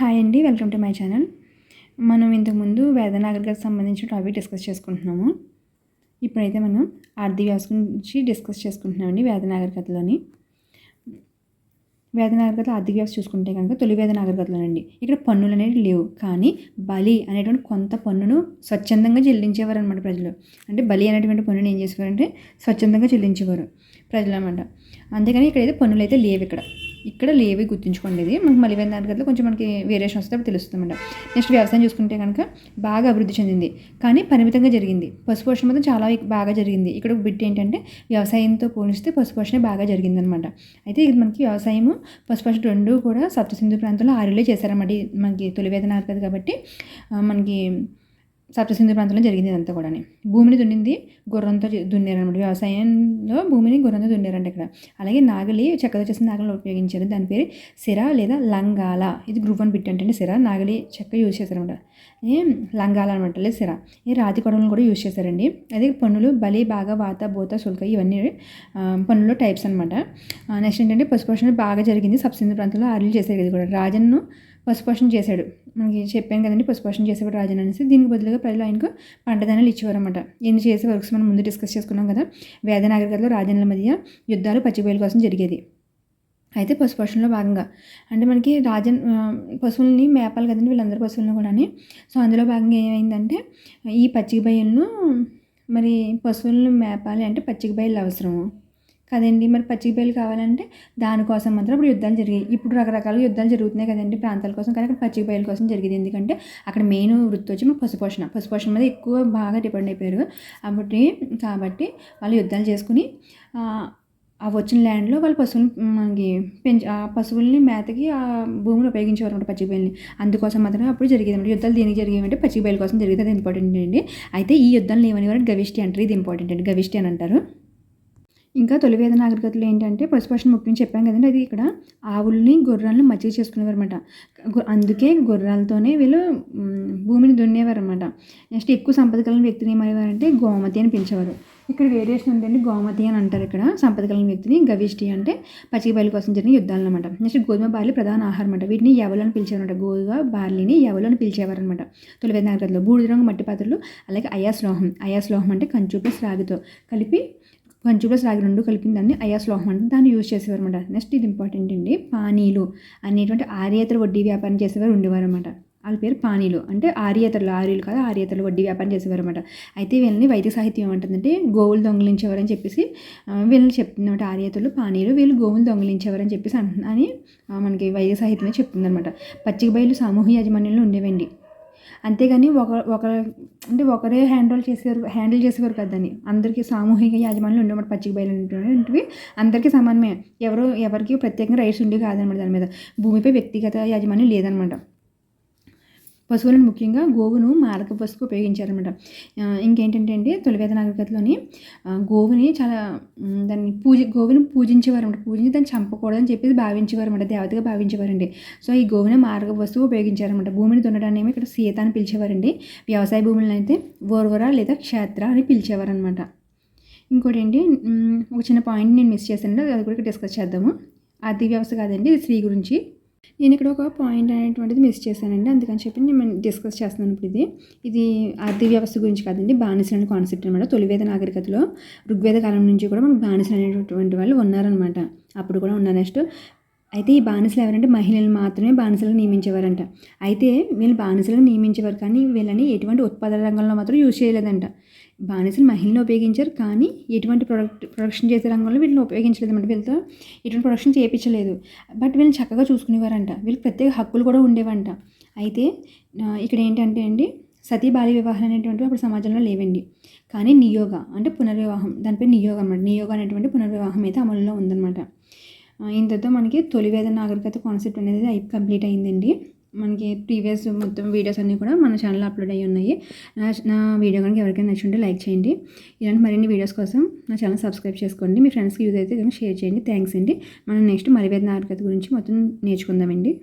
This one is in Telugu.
హాయ్ అండి వెల్కమ్ టు మై ఛానల్ మనం ఇంతకుముందు వేదనాగరికకు సంబంధించిన టాపిక్ డిస్కస్ చేసుకుంటున్నాము. ఇప్పుడైతే మనం ఆర్థిక వ్యవస్థ గురించి డిస్కస్ చేసుకుంటున్నామండి వేదనాగరికతలోని వేదనాగరికత ఆర్థిక వ్యవస్థ చూసుకుంటే కనుక తొలి వేద నాగరికతలోనండి ఇక్కడ పన్నులు అనేవి లేవు కానీ బలి అనేటువంటి కొంత పన్నును స్వచ్ఛందంగా చెల్లించేవారు అనమాట ప్రజలు. అంటే బలి అనేటువంటి పన్నును ఏం చేసేవారంటే స్వచ్ఛందంగా చెల్లించేవారు ప్రజలు అనమాట అంతేగాని ఇక్కడైతే పన్నులు అయితే లేవు ఇక్కడ. ఇక్కడ లేవి గుర్తుంచుకోండి ఇది. మనకి మళ్ళీ దానికట్లో కొంచెం మనకి వేరియేషన్ వస్తే తెలుస్తుందన్నమాట నెక్స్ట్ వ్యవసాయం చూసుకుంటే కనుక బాగా అభివృద్ధి చెందింది. కానీ పరిమితంగా జరిగింది. పశుపోషణ మాత్రం చాలా బాగా జరిగింది. ఇక్కడ బిట్ ఏంటంటే వ్యవసాయంతో పోలిస్తే పశుపోషణ బాగా జరిగిందనమాట అయితే ఇది మనకి వ్యవసాయము పశుపోషణ రెండు కూడా సప్తసింధు ప్రాంతంలో ఆరులే చేశారన్నమాట. మనకి తొలివేద నారకది కాబట్టి మనకి సప్తసింధు ప్రాంతంలో జరిగింది ఇదంతా కూడా భూమిని దున్నింది గుర్రంతో దున్నారనమాట వ్యవసాయంలో భూమిని గుర్రంతో దున్నారంట ఇక్కడ. అలాగే నాగలి చెక్కతో చేసిన నాగలిని ఉపయోగించారు. దాని పేరు సిర లేదా లంగాల. ఇది గ్రూప్ వన్ బిట్ అంటే సిర. నాగలి చెక్క యూజ్ చేశారనమాట ఏ లంగాల అనమాట లేదు సిర. ఈ రాతి కొడవలను కూడా యూజ్ చేశారండి. అదే పన్నులు బలి బాగా వాత బోత సుల్క ఇవన్నీ పన్నులు టైప్స్ అనమాట నెక్స్ట్ ఏంటంటే పశుపోషణ బాగా జరిగింది. సప్తసింధు ప్రాంతంలో ఆర్లు చేశారు ఇది కూడా. రాజన్ను పశుపోషణ చేశాడు. మనకి చెప్పాను కదండి పశుపోషణ చేసేవాడు రాజన్ అనేసి. దీనికి బదులుగా ప్రజలు ఆయనకు పంటధాన్యాలు ఇచ్చేవారన్నమాట. ఎన్ని చేసే వర్క్స్ మనం ముందు డిస్కస్ చేసుకున్నాం కదా వేద నాగరికతలో రాజన్ల మధ్య యుద్ధాలు పచ్చిబయల కోసం జరిగేది. అయితే పశుపోషణలో భాగంగా అంటే మనకి రాజన్ పశువుల్ని మేపాలి కదండి వీళ్ళందరూ పశువులను కూడా సో అందులో భాగంగా ఏమైందంటే ఈ పచ్చిక బయలను మరి పశువులను మేపాలి అంటే పచ్చిక బయలు అవసరము. కదండి. మరి పచ్చికబయలు కావాలంటే దానికోసం మాత్రం ఇప్పుడు యుద్ధాలు జరిగాయి. ఇప్పుడు రకరకాల యుద్ధాలు జరుగుతున్నాయి కదండి ప్రాంతాల కోసం. కానీ అక్కడ పచ్చికబయలు కోసం జరిగింది. ఎందుకంటే అక్కడ మెయిన్ వృత్తి వచ్చి మనకు పశుపోషణ. పశుపోషణ మీద ఎక్కువ బాగా డిపెండ్ అయిపోయారు. కాబట్టి కాబట్టి వాళ్ళు యుద్ధాలు చేసుకుని ఆ వచ్చిన ల్యాండ్లో వాళ్ళు పశువులు మనకి పెంచి ఆ పశువుల్ని మేతకి ఆ భూమిని ఉపయోగించేవారు అనమాట పచ్చిబయల్ని అందుకోసం మాత్రమే అప్పుడు జరిగేది అనమాట యుద్ధాలు దేనికి జరిగేవంటే పచ్చిబయల కోసం జరిగేది అది ఇంపార్టెంట్ అండి. అయితే ఈ యుద్ధాలు ఏమని గవిష్టి అంటారు ఇది ఇంపార్టెంట్ అండి. గవిష్టి అని అంటారు. ఇంకా తొలివేద నాగరికతలు ఏంటంటే పశుపోషణ ముఖ్యం చెప్పాం కదండి అది ఇక్కడ ఆవుల్ని గుర్రాలను మజ్జిగ చేసుకునేవారు అనమాట అందుకే గుర్రాలతోనే వీళ్ళు భూమిని దున్నేవారు అనమాట నెక్స్ట్ ఎక్కువ సంపద కలిగిన వ్యక్తిని ఏమనేవారంటే గోమతి అని పిలిచేవారు. ఇక్కడ వేరియేషన్ ఉందండి గోమతి అని అంటారు ఇక్కడ. సంపద కలిగిన వ్యక్తిని గవిష్టి అంటే పచ్చిక బయలు కోసం జరిగిన యుద్ధాలు అనమాట నెక్స్ట్ గోధుమ బార్లీ ప్రధాన ఆహారం అనమాట వీటిని ఎవలని పిలిచేవారు గోధుమ బార్లీని ఎవలని పిలిచేవారు అనమాట తొలివేద నాగరికతలో బూడిద రంగు మట్టి పాత్రలు అలాగే అయాస్లోహం. అయాస్లోహం అంటే కంచు ప్లస్ రాగితో కలిపి కంచు ప్లస్ రాగి రెండు కలిపిన దాన్ని అయాస్లోహం అంటే దాన్ని యూజ్ చేసేవారు అనమాట నెక్స్ట్ ఇది ఇంపార్టెంట్ అండి. పానీలు అనేటువంటి ఆర్యేతర వడ్డీ వ్యాపారం చేసేవారు ఉండేవారు అనమాట వాళ్ళ పేరు పానీలు. అంటే ఆర్యేతరులు ఆర్యులు కాదు ఆర్యేతరులు వడ్డీ వ్యాపారం చేసేవారు అనమాట అయితే వీళ్ళని వైద్య సాహిత్యం ఏమంటుందంటే గోవులు దొంగిలించేవారని చెప్పేసి వీళ్ళని చెప్తుందన్నమాట ఆర్యేతరులు పానీలు వీళ్ళు గోవులు దొంగిలించేవారని చెప్పేసి అని మనకి వైద్య సాహిత్యమే చెప్తుందన్నమాట. పచ్చిక బయలు సామూహ్య యాజమాన్యంలో ఉండేవండి. అంతేగాని ఒక ఒక అంటే ఒకరే హ్యాండిల్ చేసేవారు హ్యాండిల్ చేసేవారు కదా అందరికీ సామూహిక యాజమాన్యం ఉండేమాట పచ్చిక బయలు అందరికీ సమానమే. ఎవరు ఎవరికి ప్రత్యేకంగా రైట్స్ ఉండేవి కాదనమాట దాని మీద. భూమిపై వ్యక్తిగత యాజమాన్యం లేదనమాట. పశువులను ముఖ్యంగా గోవును మారక పసుపు ఉపయోగించారనమాట ఇంకేంటంటే అండి తొలివేద నాగరికతలోని గోవుని చాలా దాన్ని పూజ గోవుని పూజించేవారు అనమాట పూజించి దాన్ని చంపకూడదని చెప్పేసి భావించేవారు అనమాట దేవతగా భావించేవారండి. సో ఈ గోవుని మారక వస్తువు ఉపయోగించారనమాట భూమిని దున్నడాన్ని ఇక్కడ సీత అని పిలిచేవారండి. వ్యవసాయ భూములను అయితే ఓర్వర లేదా క్షేత్ర అని పిలిచేవారనమాట ఇంకోటి ఏంటి ఒక చిన్న పాయింట్ నేను మిస్ చేశాను అది కూడా డిస్కస్ చేద్దాము. ఆర్థిక వ్యవస్థ కాదండి ఇది స్త్రీ గురించి. నేను ఇక్కడ ఒక పాయింట్ అనేటువంటిది మిస్ చేశానండి. అందుకని చెప్పి నేను డిస్కస్ చేస్తున్నాను ఇప్పుడు ఇది. ఇది ఆర్థిక వ్యవస్థ గురించి కాదండి బానిసలు అనే కాన్సెప్ట్ అనమాట తొలివేద నాగరికతలో ఋగ్వేద కాలం నుంచి కూడా మనకు బానిసలు అనేటటువంటి వాళ్ళు ఉన్నారనమాట అప్పుడు కూడా ఉన్నారు నెక్స్ట్ అయితే ఈ బానిసలు ఎవరంటే మహిళలు మాత్రమే బానిసలకు నియమించేవారంట. అయితే వీళ్ళు బానిసలకు నియమించేవారు కానీ వీళ్ళని ఎటువంటి ఉత్పాదన రంగంలో మాత్రం యూజ్ చేయలేదంట. బానిసలు మహిళలను ఉపయోగించారు కానీ ఎటువంటి ప్రొడక్ట్ ప్రొడక్షన్ చేసే రంగంలో వీళ్ళని ఉపయోగించలేదు అనమాట వీళ్ళతో ఎటువంటి ప్రొడక్షన్ చేయించలేదు. బట్ వీళ్ళని చక్కగా చూసుకునేవారంట. వీళ్ళకి ప్రత్యేక హక్కులు కూడా ఉండేవంట. అయితే ఇక్కడ ఏంటంటే అండి సతీ బాల్య వివాహం అనేటువంటి అప్పుడు సమాజంలో లేవండి. కానీ నియోగ అంటే పునర్వివాహం దానిపై నియోగ అనమాట నియోగ అనేటువంటి పునర్వివాహం అయితే అమలులో ఉందన్నమాట. ఇంతతో మనకి తొలివేద నాగరికత కాన్సెప్ట్ అనేది కంప్లీట్ అయిందండి. మనకి ప్రీవియస్ మొత్తం వీడియోస్ అన్నీ కూడా మన ఛానల్లో అప్లోడ్ అయ్యి ఉన్నాయి. నా నా వీడియో కనుక ఎవరికైనా నచ్చుంటే లైక్ చేయండి. ఇలాంటి మరిన్ని వీడియోస్ కోసం నా ఛానల్ సబ్స్క్రైబ్ చేసుకోండి. మీ ఫ్రెండ్స్కి యూజ్ అయితే కనుక షేర్ చేయండి. థ్యాంక్స్ అండి. మనం నెక్స్ట్ మరివేద నాగరికత గురించి మొత్తం నేర్చుకుందామండి.